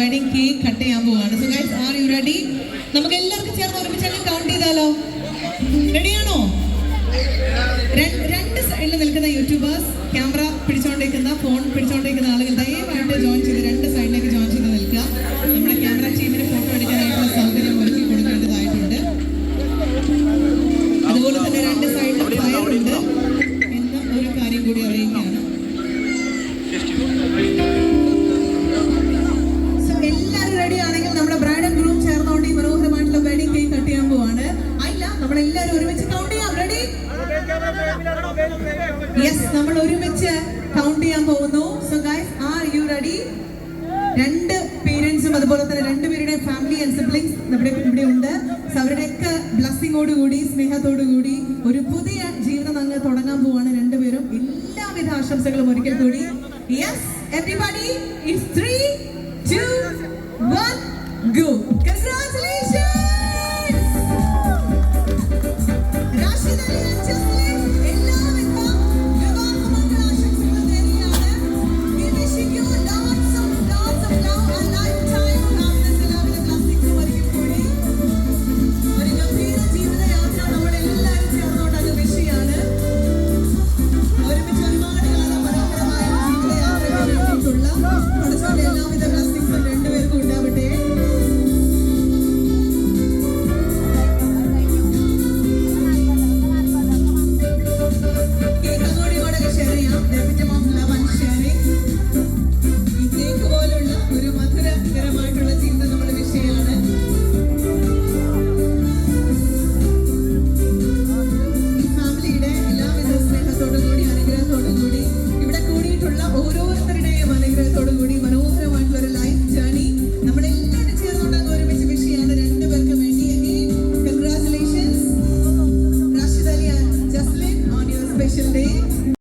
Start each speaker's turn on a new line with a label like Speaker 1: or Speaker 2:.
Speaker 1: Wedding cake cut ചെയ്യാൻ പോവാണ്. So guys are you ready നമുക്ക് എല്ലാവർക്കും ചേർന്ന് ഒരുമിച്ച് കൗണ്ട് ചെയ്താലോ? റെഡിയാണോ രണ്ട് സൈഡിൽ നിൽക്കുന്ന യൂട്യൂബേഴ്സ് ക്യാമറ പിടിച്ചോണ്ടിരിക്കുന്ന ഫോൺ പിടിച്ചോണ്ടിരിക്കുന്ന കൗണ്ട് ചെയ്യാം. റെഡി യെസ് നമ്മൾ ഒരുമിച്ച് കൗണ്ട് ചെയ്യാൻ പോകുന്നു. So guys are you ready രണ്ട് പേരൻസും അതുപോലെ തന്നെ രണ്ടുപേരുടെ ഫാമിലി ആൻഡ് സിബ്ലിങ്സ് നമ്മുടെ ഇവിടെ ഉണ്ട്. സോ അവരുടെയൊക്കെ കൂടി സ്നേഹത്തോടു കൂടി ഒരു പുതിയ ജീവിതം അങ്ങ് തുടങ്ങാൻ പോവാണ് രണ്ടുപേരും. എല്ലാവിധ ആശംസകളും ഒരിക്കൽ കൂടി. Yes everybody it's three two one go